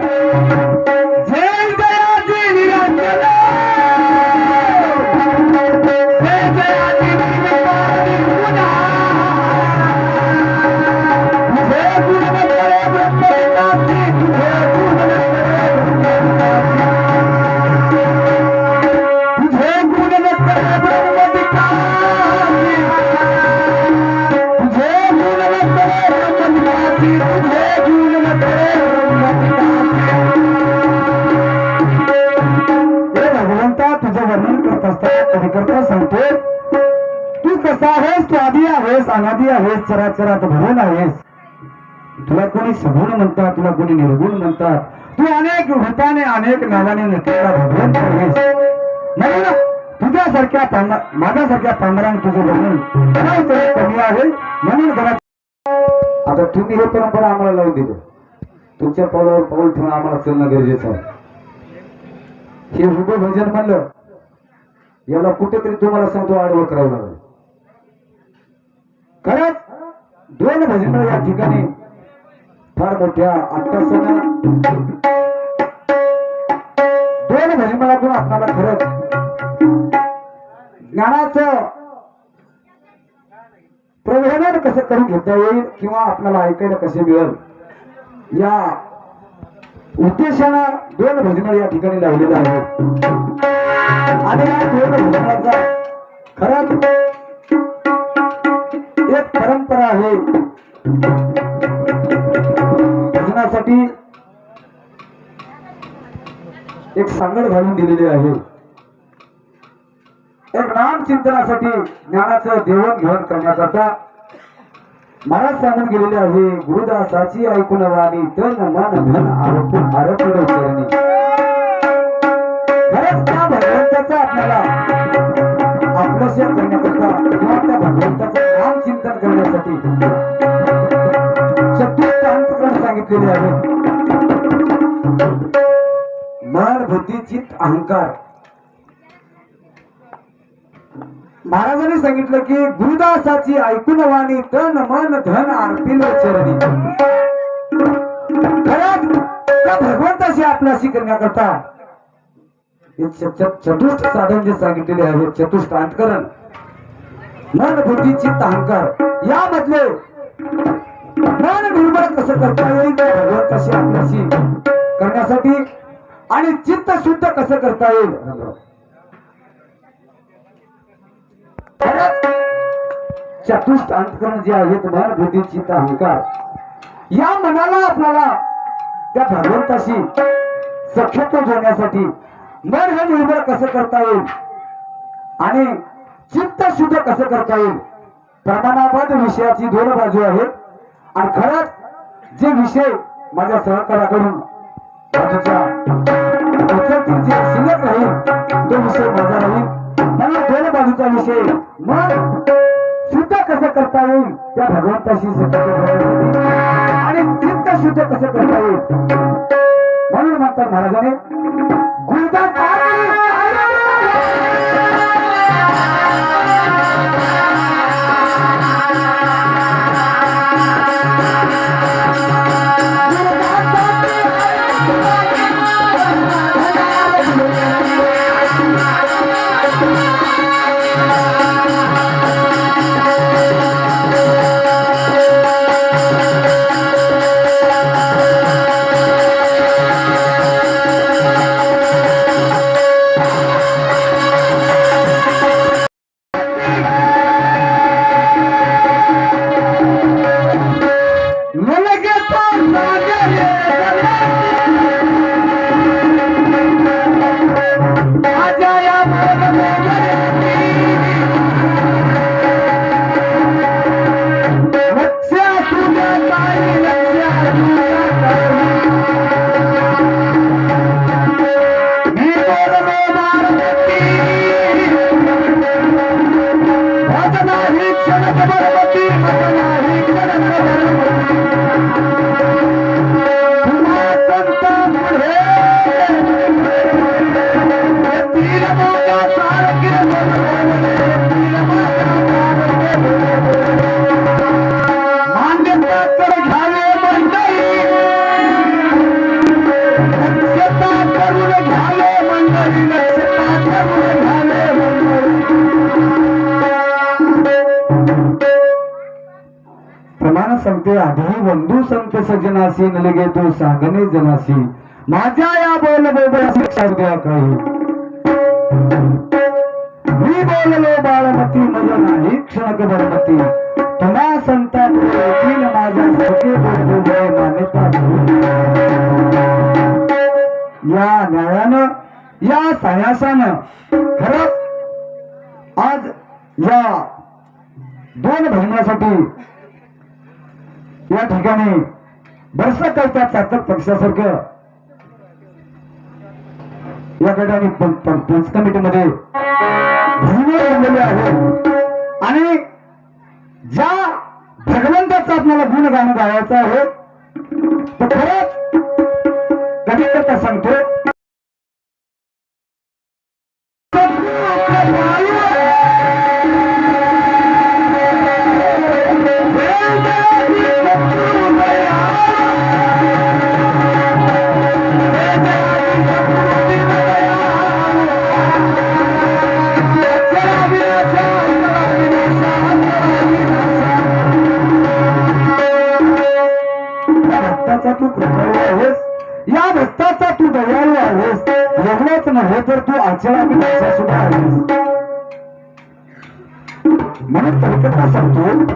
जय अनादी आहेस चराचरात भरून आहेस. तुला कोणी सगुण म्हणतात तुला कोणी निर्गुण म्हणतात. तू अनेक रूपाने अनेक नावाने नटलेला भगवंत आहेस. म्हणून तुझ्यासारख्या पांडा माझ्यासारख्या पांडरांग तुझं वर्णन कमी आहे. म्हणून घरात आता तुम्ही हे परंपरा आम्हाला लावून दिलं. तुमच्या पावलावर पाऊल ठेवून आम्हाला चलणं गरजेचं आहे. हे उभं भजन म्हणलं याला कुठेतरी तुम्हाला सांगतो आडवं करावं लागेल. खरंच दोन भजन या ठिकाणी फार मोठ्या अट्टासना दोन भजनातून आपल्याला खरंच ज्ञानाचं प्रवेदन कसं करून घेता येईल किंवा आपल्याला ऐकायला कसे मिळेल या उद्देशानं दोन भजन या ठिकाणी लावलेलं आहे आणि या दोन भजनाचा खरंच आहे. भजनासाठी एक सांगड घालून दिलेली आहे. एक नाम चिंतनासाठी ज्ञानाचं देवण घेऊन करण्याकरता महाराज सांगून गेलेले आहे गुरुदासाची ऐकून वाणी तन मन धन आरोप आरोपण चरणी खरंच त्या भगवंताचा आपल्याला आपलंशा करण्याकरता किंवा त्या भगवंताचा नाम चिंतन करण्यासाठी चतुर्थ सांगितलेले आहे. मन बुद्धी अहंकार. महाराजांनी सांगितलं की गुरुदासाची ऐकून वाणी तन मन धन आरतील चरणी. खरंच त्या भगवंताशी आपल्याशी करण्याकरता चतुष्ट साधन जे सांगितलेले आहे चतुष्ट अंतकरण. मन बुद्धीची चित्त यामधले मन निर्मळ कसं करता येईल? त्या भगवंताशी आपल्याशी करण्यासाठी आणि चित्त शुद्ध कसं करता येईल? चतुष्ट अंतकरण जे आहेत मन बुद्धी चित्त अहंकार. या मनाला आपल्याला त्या भगवंताशी सख्यत्व जोडण्यासाठी मन हे निर्मळ कसं करता येईल? आणि चित्त शुद्ध कसं करता येईल? प्रमाणाबद्ध विषयाची दोन बाजू आहेत. आणि खरंच जे विषय माझ्या सहकाराकडून बाजूच्या जे शिल्लक राहील तो विषय माझा राहील. मला दोन बाजूचा विषय. मग शुद्ध कसं करता येईल? त्या भगवंताशी आणि चित्त शुद्ध कसं करता येईल? म्हणून म्हणतात महाराजाने गुरुदास ते आधी बंधू संत सजनासी नलगे तो सांगणे जनासी माझ्या या बोल बोबळ्या काही. मी बोललो बाळमती मज नाही क्षणक बळमती तुम्हा संता येतील माझ्या सखे बोलबोबळ मान्यता या न्यायानं या सायासानं खरंच आज या दोन भजनासाठी या ठिकाणी बरस करता चातक पक्षासारखं. या ठिकाणी पंच कमिटीमध्ये आहेत आणि ज्या भगवंताचा आपल्याला गुणगान गायचा आहे तो खरंच कधी करता सांगतो आहेस नव्हे तर तू आचरा सुद्धा आहेस. म्हणून कविता सांगतो.